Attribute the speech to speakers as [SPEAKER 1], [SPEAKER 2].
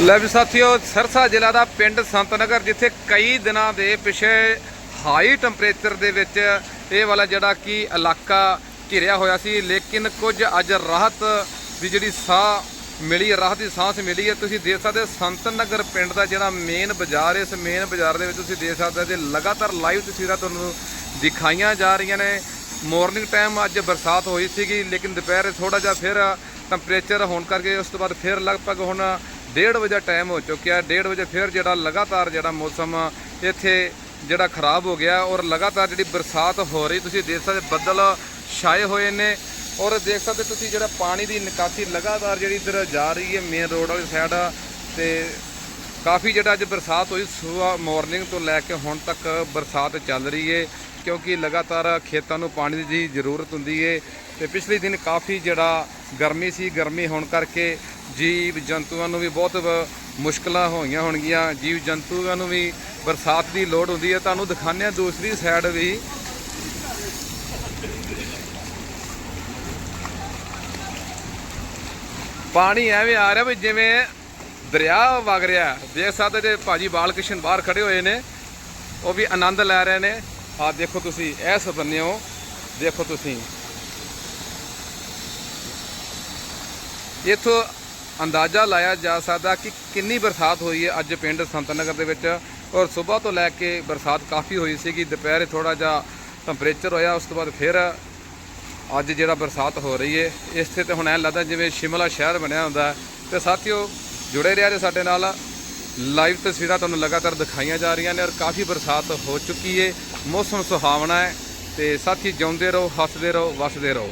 [SPEAKER 1] ਲੈ ਵੀ ਸਾਥੀਓ, ਸਰਸਾ ਜ਼ਿਲ੍ਹਾ ਦਾ ਪਿੰਡ ਸੰਤਨਗਰ, ਜਿੱਥੇ ਕਈ ਦਿਨਾਂ ਦੇ ਪਿਛੇ ਹਾਈ ਟੈਂਪਰੇਚਰ ਦੇ ਵਿੱਚ ਇਹ ਵਾਲਾ ਜਿਹੜਾ ਕਿ ਇਲਾਕਾ ਘਿਰਿਆ ਹੋਇਆ ਸੀ, ਲੇਕਿਨ ਕੁਝ ਅੱਜ ਰਾਹਤ ਦੀ ਜਿਹੜੀ ਸਾਹ ਮਿਲੀ ਹੈ, ਰਾਹਤ ਦੀ ਸਾਹ ਮਿਲੀ ਹੈ, ਤੁਸੀਂ ਦੇਖ ਸਕਦੇ ਹੋ ਸੰਤਨਗਰ ਪਿੰਡ ਦਾ ਜਿਹੜਾ ਮੇਨ ਬਾਜ਼ਾਰ, ਇਸ ਮੇਨ ਬਾਜ਼ਾਰ ਦੇ ਵਿੱਚ ਤੁਸੀਂ ਦੇਖ ਸਕਦੇ ਹੋ ਕਿ ਲਗਾਤਾਰ ਲਾਈਵ ਤਸਵੀਰਾਂ ਤੁਹਾਨੂੰ ਦਿਖਾਈਆਂ ਜਾ ਰਹੀਆਂ ਨੇ। ਮਾਰਨਿੰਗ ਟਾਈਮ ਅੱਜ ਬਰਸਾਤ ਹੋਈ ਸੀਗੀ, ਲੇਕਿਨ ਦੁਪਹਿਰ ਥੋੜਾ ਜਿਹਾ ਫਿਰ ਟੈਂਪਰੇਚਰ ਹੋਣ ਕਰਕੇ ਉਸ ਤੋਂ ਬਾਅਦ ਫਿਰ ਲਗਭਗ ਹੁਣ 1:30 ਵਜੇ ਟਾਈਮ ਹੋ ਚੁੱਕਿਆ। 1:30 ਵਜੇ ਫਿਰ ਜਿਹੜਾ ਲਗਾਤਾਰ ਜਿਹੜਾ ਮੌਸਮ ਇੱਥੇ ਜਿਹੜਾ ਖਰਾਬ ਹੋ ਗਿਆ ਔਰ ਲਗਾਤਾਰ ਜਿਹੜੀ ਬਰਸਾਤ ਹੋ ਰਹੀ, ਤੁਸੀਂ ਦੇਖ ਸਕਦੇ ਬੱਦਲ ਛਾਏ ਹੋਏ ਨੇ ਔਰ ਦੇਖ ਸਕਦੇ ਤੁਸੀਂ ਜਿਹੜਾ ਪਾਣੀ ਦੀ ਨਿਕਾਸੀ ਲਗਾਤਾਰ ਜਿਹੜੀ ਇੱਧਰ ਜਾ ਰਹੀ ਹੈ ਮੇਨ ਰੋਡ ਵਾਲੀ ਸਾਈਡ ਤੇ ਕਾਫੀ ਜਿਹੜਾ ਅੱਜ ਬਰਸਾਤ ਹੋਈ ਸਵੇਰ ਮਾਰਨਿੰਗ ਤੋਂ ਲੈ ਕੇ ਹੁਣ ਤੱਕ ਬਰਸਾਤ ਚੱਲ ਰਹੀ ਹੈ। ਕਿਉਂਕਿ ਲਗਾਤਾਰ ਖੇਤਾਂ ਨੂੰ ਪਾਣੀ ਦੀ ਜ਼ਰੂਰਤ ਹੁੰਦੀ ਹੈ ਤੇ ਪਿਛਲੇ ਦਿਨ ਕਾਫੀ ਜਿਹੜਾ ਗਰਮੀ ਸੀ, ਗਰਮੀ ਹੋਣ ਕਰਕੇ ਜੀਵ ਜੰਤੂਆਂ ਨੂੰ ਵੀ ਬਹੁਤ ਵ- ਮੁਸ਼ਕਲਾਂ ਹੋਈਆਂ ਹੋਣਗੀਆਂ। ਜੀਵ ਜੰਤੂਆਂ ਨੂੰ ਵੀ ਬਰਸਾਤ ਦੀ ਲੋੜ ਹੁੰਦੀ ਹੈ ਤੁਹਾਨੂੰ ਦਿਖਾਉਂਦੇ ਹਾਂ ਦੂਸਰੀ ਸਾਈਡ ਵੀ। ਪਾਣੀ ਐਵੇਂ ਆ ਰਿਹਾ ਵੀ ਜਿਵੇਂ ਦਰਿਆ ਵਗ ਰਿਹਾ। ਦੇਖ ਸਕਦੇ ਜੇ ਭਾਜੀ ਬਾਲ ਕ੍ਰਿਸ਼ਨ ਬਾਹਰ ਖੜੇ ਹੋਏ ਨੇ, ਉਹ ਵੀ ਆਨੰਦ ਲੈ ਰਹੇ ਨੇ। ਆਹ ਦੇਖੋ ਤੁਸੀਂ ਇਸ ਬੰਨਿਓ ਦੇਖੋ ਤੁਸੀਂ। ਇਥੋਂ ਅੰਦਾਜ਼ਾ ਲਾਇਆ ਜਾ ਸਕਦਾ ਕਿ ਕਿੰਨੀ ਬਰਸਾਤ ਹੋਈ ਹੈ ਅੱਜ ਪਿੰਡ ਸੰਤਨਗਰ ਦੇ ਵਿੱਚ। ਔਰ ਸਵੇਰ ਤੋਂ ਲੈ ਕੇ ਬਰਸਾਤ ਕਾਫੀ ਹੋਈ ਸੀਗੀ, ਦੁਪਹਿਰੇ ਥੋੜਾ ਜਿਹਾ ਟੈਂਪਰੇਚਰ ਹੋਇਆ, ਉਸ ਤੋਂ ਬਾਅਦ ਫਿਰ ਅੱਜ ਜਿਹੜਾ ਬਰਸਾਤ ਹੋ ਰਹੀ ਹੈ, ਇਸ ਤੇ ਤਾਂ ਹੁਣ ਐ ਲੱਗਦਾ ਜਿਵੇਂ ਸ਼ਿਮਲਾ ਸ਼ਹਿਰ ਬਣਿਆ ਹੁੰਦਾ ਹੈ। ਤੇ ਸਾਥੀਓ, ਜੁੜੇ ਰਿਹਾ ਜੇ ਸਾਡੇ ਨਾਲ। ਲਾਈਵ ਤਸਵੀਰਾਂ ਤੁਹਾਨੂੰ ਲਗਾਤਾਰ ਦਿਖਾਈਆਂ ਜਾ ਰਹੀਆਂ ਨੇ ਔਰ ਕਾਫੀ ਬਰਸਾਤ ਹੋ ਚੁੱਕੀ ਹੈ। ਮੌਸਮ ਸੁਹਾਵਣਾ ਹੈ ਤੇ ਸਾਥੀ ਜਿਉਂਦੇ ਰਹੋ ਹੱਸਦੇ ਰਹੋ ਵਸਦੇ ਰਹੋ।